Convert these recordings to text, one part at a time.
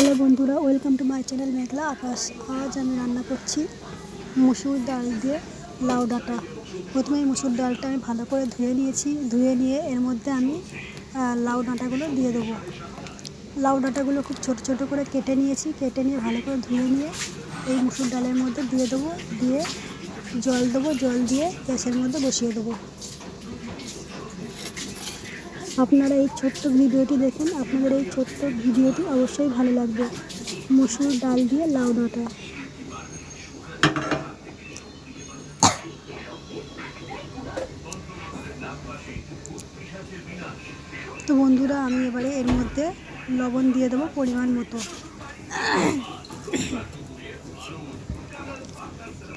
Hello বন্ধুরা, welcome to my channel Meghla. Akash, আজ আমি রান্না করছি মুসুর ডাল দিয়ে লাউ ডাঁটা। প্রথমে এই মুসুর ডালটা আমি ভালো করে ধুয়ে নিয়েছি। ধুয়ে নিয়ে এর মধ্যে আমি লাউ ডাঁটাগুলো দিয়ে দেবো। লাউ ডাঁটাগুলো খুব ছোট ছোট করে কেটে নিয়েছি। কেটে নিয়ে ভালো করে ধুয়ে নিয়ে এই মুসুর ডালের মধ্যে দিয়ে দেবো। দিয়ে জল দেবো, জল দিয়ে গ্যাসের মধ্যে বসিয়ে দেবো। আপনারা এই ছোট্ট ভিডিওটি দেখুন, আপনাদের এই ছোট্ট ভিডিওটি অবশ্যই ভালো লাগবে। মসুর ডাল দিয়ে লাউ ডাঁটা। তো বন্ধুরা, আমি এবারে এর মধ্যে লবণ দিয়ে দেবো পরিমাণ মতো।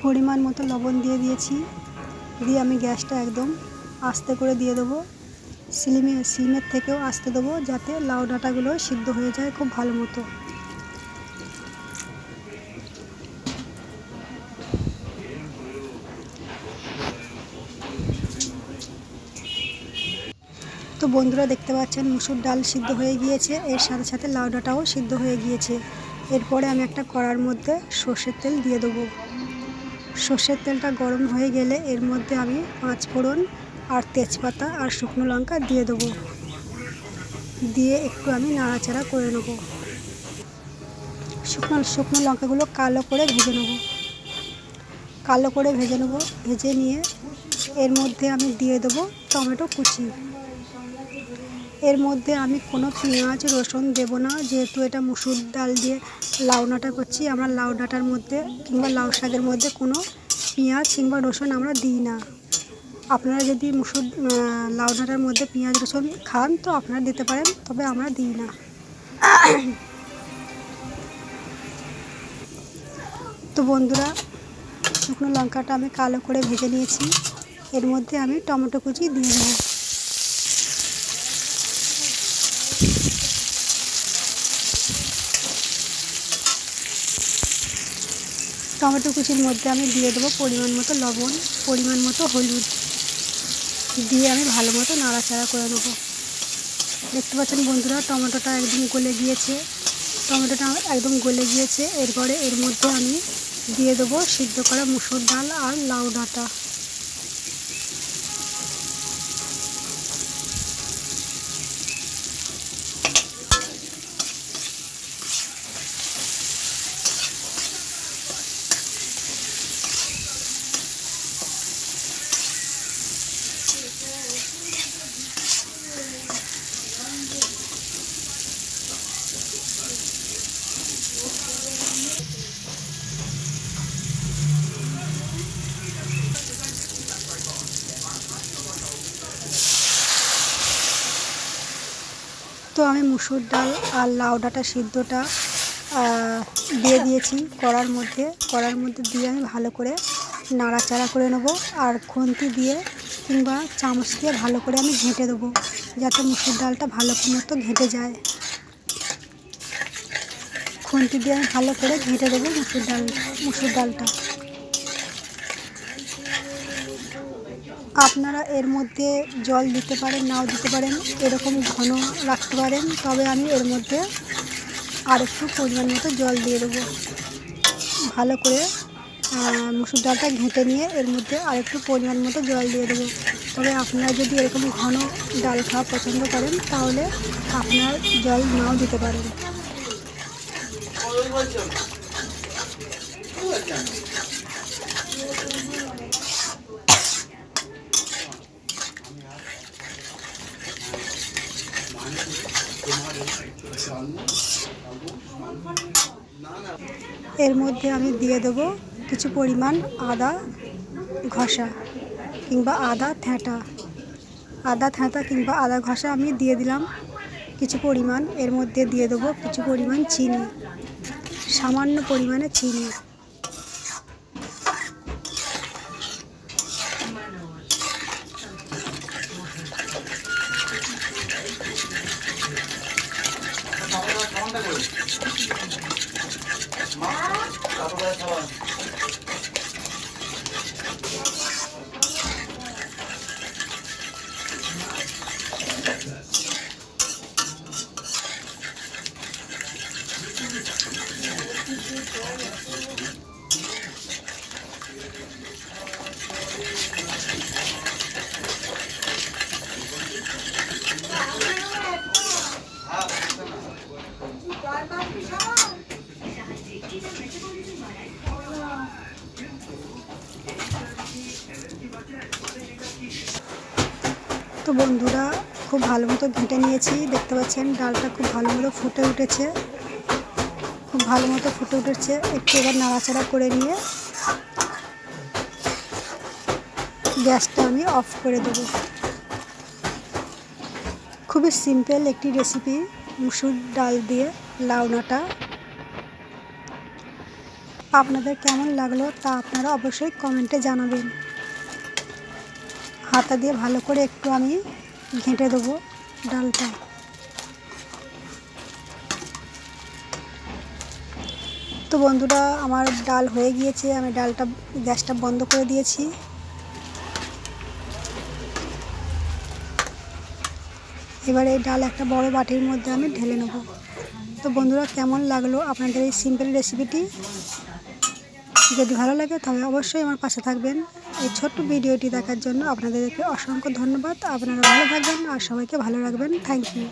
পরিমাণ মতো লবণ দিয়ে দিয়েছি। দিয়ে আমি গ্যাসটা একদম আস্তে করে দিয়ে দেবো। সিলিমে সিমের থেকেও আস্তে দেবো যাতে লাউ ডাঁটাগুলো সিদ্ধ হয়ে যায় খুব ভালো মতো। তো বন্ধুরা দেখতে পাচ্ছেন, মুসুর ডাল সিদ্ধ হয়ে গিয়েছে, এর সাথে সাথে লাউ ডাঁটাও সিদ্ধ হয়ে গিয়েছে। এরপরে আমি একটা কড়ার মধ্যে সর্ষের তেল দিয়ে দেবো। সর্ষের তেলটা গরম হয়ে গেলে এর মধ্যে আমি পাঁচ ফোড়ন আর তেজপাতা আর শুকনো লঙ্কা দিয়ে দেবো। দিয়ে একটু আমি নাড়াচাড়া করে নেব। শুকনো শুকনো লঙ্কাগুলো কালো করে ভেজে নেব। কালো করে ভেজে নেব, ভেজে নিয়ে এর মধ্যে আমি দিয়ে দেবো টমেটো কুচি। এর মধ্যে আমি কোনো পেঁয়াজ, রসুন দেবো না, যেহেতু এটা মুসুর ডাল দিয়ে লাউ ডাঁটা করছি, আমরা লাউ ডাঁটার মধ্যে কিংবা লাউ শাকের মধ্যে কোনো পেঁয়াজ কিংবা রসুন আমরা দিই না। আপনারা যদি মুসুর লাউ ডাঁটার মধ্যে পেঁয়াজ, রসুন খান, তো আপনারা দিতে পারেন, তবে আমরা দিই না। তো বন্ধুরা, শুকনো লঙ্কাটা আমি কালো করে ভেজে নিয়েছি। এর মধ্যে আমি টমেটো কুচি দিয়ে দেবো। টমেটো কুচির মধ্যে আমি দিয়ে দেবো পরিমাণ মতো লবণ, পরিমাণ মতো হলুদ। দিয়ে আমি ভালো মতো নাড়াচাড়া করে নেব। দেখতে পাচ্ছেন বন্ধুরা, টমেটোটা একদম গলে গিয়েছে। টমেটোটা একদম গলে গিয়েছে। এরপরে এর মধ্যে আমি দিয়ে দেবো সিদ্ধ করা মুসুর ডাল আর লাউ ডাঁটা। তো আমি মুসুর ডাল আর লাউ ডাঁটা সিদ্ধটা দিয়ে দিয়েছি কড়ার মধ্যে। কড়ার মধ্যে দিয়ে আমি ভালো করে নাড়াচাড়া করে নেব আর খুন্তি দিয়ে কিংবা চামচ দিয়ে ভালো করে আমি ঘেঁটে দেবো যাতে মুসুর ডালটা ভালো মতো ঘেঁটে যায়। খুন্তি দিয়ে আমি ভালো করে ঘেঁটে দেবো মুসুর ডাল, মুসুর ডালটা। আপনারা এর মধ্যে জল দিতে পারেন, নাও দিতে পারেন, এরকম ঘন রাখতে পারেন, তবে আমি এর মধ্যে আর একটু পরিমাণ মতো জল দিয়ে দেবো। ভালো করে মুসুর ডালটা ঘেঁটে নিয়ে এর মধ্যে আর একটু পরিমাণ মতো জল দিয়ে দেবো। তবে আপনারা যদি এরকম ঘন ডাল খাওয়া পছন্দ করেন, তাহলে আপনার জল নাও দিতে পারেন। এর মধ্যে আমি দিয়ে দেবো কিছু পরিমাণ আদা ঘষা কিংবা আদা থ্যাঁটা আদা থ্যাঁটা কিংবা আদা ঘষা আমি দিয়ে দিলাম কিছু পরিমাণ। এর মধ্যে দিয়ে দেবো কিছু পরিমাণ চিনি, সামান্য পরিমাণে চিনি। কোনটা করি মাছ তারপরে খাবার তো বন্ধুরা, খুব ভালো মতো ঘেঁটে নিয়েছি। দেখতে পাচ্ছেন, ডালটা খুব ভালো মতো ফুটে উঠেছে। খুব ভালো মতো ফুটে উঠেছে। একটু এবার নাড়াচাড়া করে নিয়ে গ্যাসটা আমি অফ করে দেবো। খুবই সিম্পল একটি রেসিপি, মুসুর ডাল দিয়ে লাউনাটা আপনাদের কেমন লাগল তা আপনারা অবশ্যই কমেন্টে জানাবেন। হাতা দিয়ে ভালো করে একটু আমি ঘেঁটে দেবো ডালটা। তো বন্ধুরা, আমার ডাল হয়ে গিয়েছে, আমি ডালটা, গ্যাসটা বন্ধ করে দিয়েছি। এবার এই ডাল একটা বড় বাটির মধ্যে আমি ঢেলে নেব। তো বন্ধুরা, কেমন লাগল আপনাদের এই সিম্পল রেসিপিটি যদি ভালো লাগে তবে অবশ্যই আমার পাশে থাকবেন। এই ছোট্ট ভিডিওটি দেখার জন্য আপনাদেরকে অসংখ্য ধন্যবাদ। আপনারা ভালো থাকবেন আর সবাইকে ভালো রাখবেন। Thank you